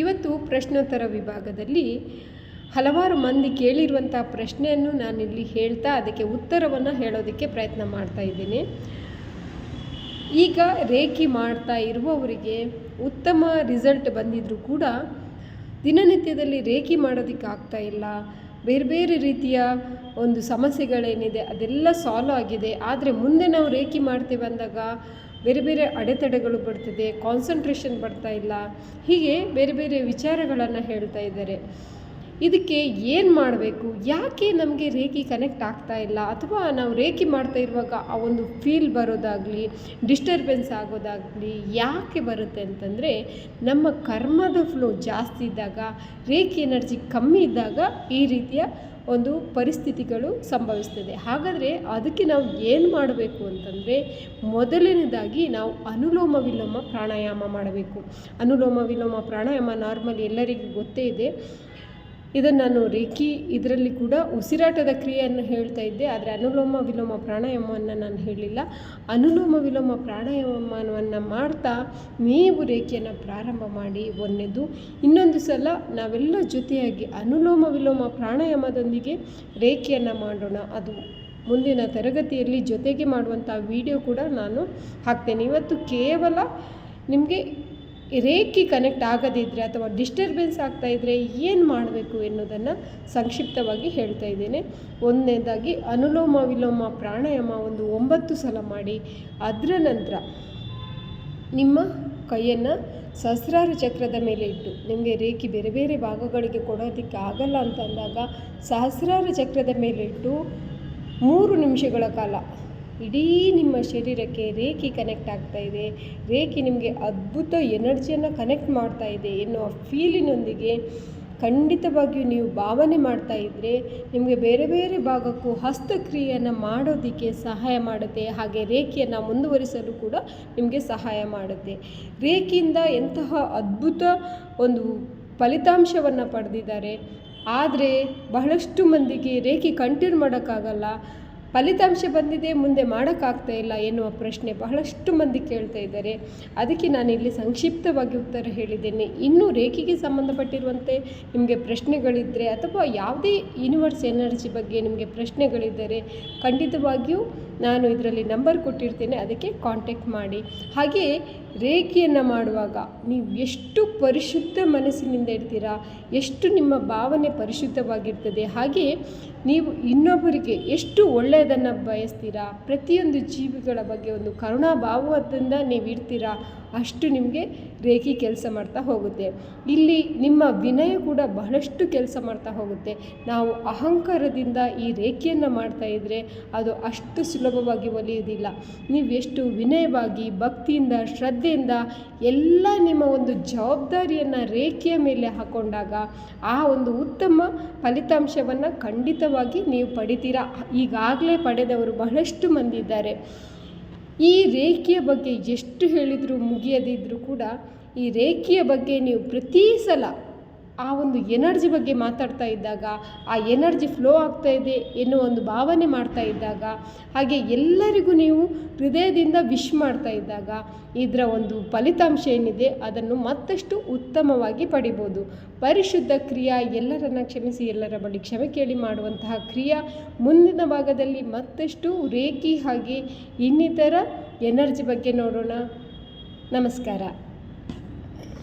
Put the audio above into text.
ಇವತ್ತು ಪ್ರಶ್ನೋತ್ತರ ವಿಭಾಗದಲ್ಲಿ ಹಲವಾರು ಮಂದಿ ಕೇಳಿರುವಂಥ ಪ್ರಶ್ನೆಯನ್ನು ನಾನಿಲ್ಲಿ ಹೇಳ್ತಾ ಅದಕ್ಕೆ ಉತ್ತರವನ್ನು ಹೇಳೋದಕ್ಕೆ ಪ್ರಯತ್ನ ಮಾಡ್ತಾ ಇದ್ದೀನಿ. ಈಗ ರೇಖಿ ಮಾಡ್ತಾ ಇರುವವರಿಗೆ ಉತ್ತಮ ರಿಸಲ್ಟ್ ಬಂದಿದ್ದರೂ ಕೂಡ ದಿನನಿತ್ಯದಲ್ಲಿ ರೇಖಿ ಮಾಡೋದಕ್ಕೆ ಆಗ್ತಾ ಇಲ್ಲ. ಬೇರೆ ಬೇರೆ ರೀತಿಯ ಒಂದು ಸಮಸ್ಯೆಗಳೇನಿದೆ ಅದೆಲ್ಲ ಸಾಲ್ವ್ ಆಗಿದೆ. ಆದರೆ ಮುಂದೆ ನಾವು ರೇಖಿ ಮಾಡ್ತೇವೆ ಅಂದಾಗ ಬೇರೆ ಬೇರೆ ಅಡೆತಡೆಗಳು ಬರ್ತದೆ ಕಾನ್ಸಂಟ್ರೇಷನ್ ಬರ್ತಾ ಇಲ್ಲ. ಹೀಗೆ ಬೇರೆ ಬೇರೆ ವಿಚಾರಗಳನ್ನು ಹೇಳ್ತಾ ಇದ್ದಾರೆ. ಇದಕ್ಕೆ ಏನು ಮಾಡಬೇಕು? ಯಾಕೆ ನಮಗೆ ರೇಖಿ ಕನೆಕ್ಟ್ ಆಗ್ತಾ ಇಲ್ಲ? ಅಥವಾ ನಾವು ರೇಖಿ ಮಾಡ್ತಾ ಇರುವಾಗ ಆ ಒಂದು ಫೀಲ್ ಬರೋದಾಗಲಿ ಡಿಸ್ಟರ್ಬೆನ್ಸ್ ಆಗೋದಾಗಲಿ ಯಾಕೆ ಬರುತ್ತೆ ಅಂತಂದರೆ, ನಮ್ಮ ಕರ್ಮದ ಫ್ಲೋ ಜಾಸ್ತಿ ಇದ್ದಾಗ, ರೇಖಿ ಎನರ್ಜಿ ಕಮ್ಮಿ ಇದ್ದಾಗ ಈ ರೀತಿಯ ಒಂದು ಪರಿಸ್ಥಿತಿಗಳು ಸಂಭವಿಸ್ತದೆ. ಹಾಗಾದರೆ ಅದಕ್ಕೆ ನಾವು ಏನು ಮಾಡಬೇಕು ಅಂತಂದರೆ, ಮೊದಲನೇದಾಗಿ ನಾವು ಅನುಲೋಮ ವಿಲೋಮ ಪ್ರಾಣಾಯಾಮ ಮಾಡಬೇಕು. ಅನುಲೋಮ ವಿಲೋಮ ಪ್ರಾಣಾಯಾಮ ನಾರ್ಮಲಿ ಎಲ್ಲರಿಗೂ ಗೊತ್ತೇ ಇದೆ. ಇದನ್ನು ನಾನು ರೇಖಿ ಇದರಲ್ಲಿ ಕೂಡ ಉಸಿರಾಟದ ಕ್ರಿಯೆಯನ್ನು ಹೇಳ್ತಾ ಇದ್ದೆ, ಆದರೆ ಅನುಲೋಮ ವಿಲೋಮ ಪ್ರಾಣಾಯಾಮವನ್ನು ನಾನು ಹೇಳಿಲ್ಲ ಅನುಲೋಮ ವಿಲೋಮ ಪ್ರಾಣಾಯಾಮವನ್ನು ಮಾಡ್ತಾ ನೀವು ರೇಖೆಯನ್ನು ಪ್ರಾರಂಭ ಮಾಡಿ ಒಂದೇದು ಇನ್ನೊಂದು ಸಲ ನಾವೆಲ್ಲ ಜೊತೆಯಾಗಿ ಅನುಲೋಮ ವಿಲೋಮ ಪ್ರಾಣಾಯಾಮದೊಂದಿಗೆ ರೇಖೆಯನ್ನು ಮಾಡೋಣ. ಅದು ಮುಂದಿನ ತರಗತಿಯಲ್ಲಿ ಜೊತೆಗೆ ಮಾಡುವಂಥ ವಿಡಿಯೋ ಕೂಡ ನಾನು ಹಾಕ್ತೇನೆ. ಇವತ್ತು ಕೇವಲ ನಿಮಗೆ ರೇಖಿ ಕನೆಕ್ಟ್ ಆಗದಿದ್ದರೆ ಅಥವಾ ಡಿಸ್ಟರ್ಬೆನ್ಸ್ ಆಗ್ತಾ ಇದ್ದರೆ ಏನು ಮಾಡಬೇಕು ಎನ್ನುವುದನ್ನು ಸಂಕ್ಷಿಪ್ತವಾಗಿ ಹೇಳ್ತಾ ಇದ್ದೇನೆ. ಒಂದನೇದಾಗಿ ಅನುಲೋಮ ವಿಲೋಮ ಪ್ರಾಣಾಯಾಮ ಒಂದು ಒಂಬತ್ತು ಸಲ ಮಾಡಿ, ಅದರ ನಂತರ ನಿಮ್ಮ ಕೈಯನ್ನು ಸಹಸ್ರಾರ ಚಕ್ರದ ಮೇಲೆ ಇಟ್ಟು, ನಿಮಗೆ ರೇಖಿ ಬೇರೆ ಬೇರೆ ಭಾಗಗಳಿಗೆ ಕೊಡೋದಕ್ಕೆ ಆಗಲ್ಲ ಅಂತ ಅಂದಾಗ ಸಹಸ್ರಾರ ಚಕ್ರದ ಮೇಲೆ ಇಟ್ಟು ಮೂರು ನಿಮಿಷಗಳ ಕಾಲ ಇಡೀ ನಿಮ್ಮ ಶರೀರಕ್ಕೆ ರೇಖಿ ಕನೆಕ್ಟ್ ಆಗ್ತಾ ಇದೆ. ರೇಖಿ ನಿಮಗೆ ಅದ್ಭುತ ಎನರ್ಜಿಯನ್ನು ಕನೆಕ್ಟ್ ಮಾಡ್ತಾ ಇದೆ ಎನ್ನುವ ಫೀಲಿನೊಂದಿಗೆ ಖಂಡಿತವಾಗಿಯೂ ನೀವು ಭಾವನೆ ಮಾಡ್ತಾ ಇದ್ದರೆ ನಿಮಗೆ ಬೇರೆ ಬೇರೆ ಭಾಗಕ್ಕೂ ಹಸ್ತಕ್ರಿಯೆಯನ್ನು ಮಾಡೋದಕ್ಕೆ ಸಹಾಯ ಮಾಡುತ್ತೆ. ಹಾಗೆ ರೇಖೆಯನ್ನು ಮುಂದುವರಿಸಲು ಕೂಡ ನಿಮಗೆ ಸಹಾಯ ಮಾಡುತ್ತೆ. ರೇಖೆಯಿಂದ ಎಂತಹ ಅದ್ಭುತ ಒಂದು ಫಲಿತಾಂಶವನ್ನು ಪಡೆದಿದ್ದಾರೆ. ಆದರೆ ಬಹಳಷ್ಟು ಮಂದಿಗೆ ರೇಖೆ ಕಂಟಿನ್ಯೂ ಮಾಡೋಕ್ಕಾಗಲ್ಲ. ಫಲಿತಾಂಶ ಬಂದಿದೆ, ಮುಂದೆ ಮಾಡೋಕ್ಕಾಗ್ತಾ ಇಲ್ಲ ಎನ್ನುವ ಪ್ರಶ್ನೆ ಬಹಳಷ್ಟು ಮಂದಿ ಕೇಳ್ತಾ ಇದ್ದಾರೆ. ಅದಕ್ಕೆ ನಾನು ಇಲ್ಲಿ ಸಂಕ್ಷಿಪ್ತವಾಗಿ ಉತ್ತರ ಹೇಳಿದ್ದೇನೆ. ಇನ್ನು ರೇಖೆಗೆ ಸಂಬಂಧಪಟ್ಟಿರುವಂತೆ ನಿಮಗೆ ಪ್ರಶ್ನೆಗಳಿದ್ದರೆ ಅಥವಾ ಯಾವುದೇ ಯೂನಿವರ್ಸ್ ಎನರ್ಜಿ ಬಗ್ಗೆ ನಿಮಗೆ ಪ್ರಶ್ನೆಗಳಿದ್ದರೆ ಖಂಡಿತವಾಗಿಯೂ ನಾನು ಇದರಲ್ಲಿ ನಂಬರ್ ಕೊಟ್ಟಿರ್ತೇನೆ, ಅದಕ್ಕೆ ಕಾಂಟ್ಯಾಕ್ಟ್ ಮಾಡಿ. ಹಾಗೆಯೇ ರೇಖೆಯನ್ನು ಮಾಡುವಾಗ ನೀವು ಎಷ್ಟು ಪರಿಶುದ್ಧ ಮನಸ್ಸಿನಿಂದ ಇರ್ತೀರಾ, ಎಷ್ಟು ನಿಮ್ಮ ಭಾವನೆ ಪರಿಶುದ್ಧವಾಗಿರ್ತದೆ, ಹಾಗೆಯೇ ನೀವು ಇನ್ನೊಬ್ಬರಿಗೆ ಎಷ್ಟು ಒಳ್ಳೆಯದನ್ನು ಬಯಸ್ತೀರಾ? ಪ್ರತಿಯೊಂದು ಜೀವಿಗಳ ಬಗ್ಗೆ ಒಂದು ಕರುಣಾ ಭಾವದಿಂದ ನೀವು ಇರ್ತೀರಾ ಅಷ್ಟು ನಿಮಗೆ ರೇಖಿ ಕೆಲಸ ಮಾಡ್ತಾ ಹೋಗುತ್ತೆ. ಇಲ್ಲಿ ನಿಮ್ಮ ವಿನಯ ಕೂಡ ಬಹಳಷ್ಟು ಕೆಲಸ ಮಾಡ್ತಾ ಹೋಗುತ್ತೆ. ನಾವು ಅಹಂಕಾರದಿಂದ ಈ ರೇಖೆಯನ್ನು ಮಾಡ್ತಾ ಇದ್ದರೆ ಅದು ಅಷ್ಟು ಸುಲಭವಾಗಿ ಒಲಿಯೋದಿಲ್ಲ ನೀವು ಎಷ್ಟು ವಿನಯವಾಗಿ, ಭಕ್ತಿಯಿಂದ, ಶ್ರದ್ಧೆಯಿಂದ ಎಲ್ಲ ನಿಮ್ಮ ಒಂದು ಜವಾಬ್ದಾರಿಯನ್ನು ರೇಖೆಯ ಮೇಲೆ ಹಾಕೊಂಡಾಗ ಆ ಒಂದು ಉತ್ತಮ ಫಲಿತಾಂಶವನ್ನು ಖಂಡಿತವಾಗಿ ನೀವು ಪಡಿತೀರಾ? ಈಗಾಗಲೇ ಪಡೆದವರು ಬಹಳಷ್ಟು ಮಂದಿ ಇದ್ದಾರೆ. ಈ ರೇಖೆಯ ಬಗ್ಗೆ ಎಷ್ಟು ಹೇಳಿದರೂ ಮುಗಿಯದಿದ್ದರೂ ಕೂಡ ಈ ರೇಖೆಯ ಬಗ್ಗೆ ನೀವು ಪ್ರತಿ ಸಲ ಆ ಒಂದು ಎನರ್ಜಿ ಬಗ್ಗೆ ಮಾತಾಡ್ತಾ ಇದ್ದಾಗ, ಆ ಎನರ್ಜಿ ಫ್ಲೋ ಆಗ್ತಾ ಇದೆ ಎನ್ನುವ ಒಂದು ಭಾವನೆ ಮಾಡ್ತಾ ಇದ್ದಾಗ, ಹಾಗೆ ಎಲ್ಲರಿಗೂ ನೀವು ಹೃದಯದಿಂದ ವಿಶ್ ಮಾಡ್ತಾ ಇದ್ದಾಗ, ಇದರ ಒಂದು ಫಲಿತಾಂಶ ಏನಿದೆ ಅದನ್ನು ಮತ್ತಷ್ಟು ಉತ್ತಮವಾಗಿ ಪಡಿಬೋದು. ಪರಿಶುದ್ಧ ಕ್ರಿಯಾ, ಎಲ್ಲರನ್ನ ಕ್ಷಮಿಸಿ, ಎಲ್ಲರ ಬಳಿ ಕ್ಷಮೆ ಕೇಳಿ ಮಾಡುವಂತಹ ಕ್ರಿಯಾ, ಮುಂದಿನ ಭಾಗದಲ್ಲಿ ಮತ್ತಷ್ಟು ರೇಖಿ ಹಾಗೆ ಇನ್ನಿತರ ಎನರ್ಜಿ ಬಗ್ಗೆ ನೋಡೋಣ. ನಮಸ್ಕಾರ.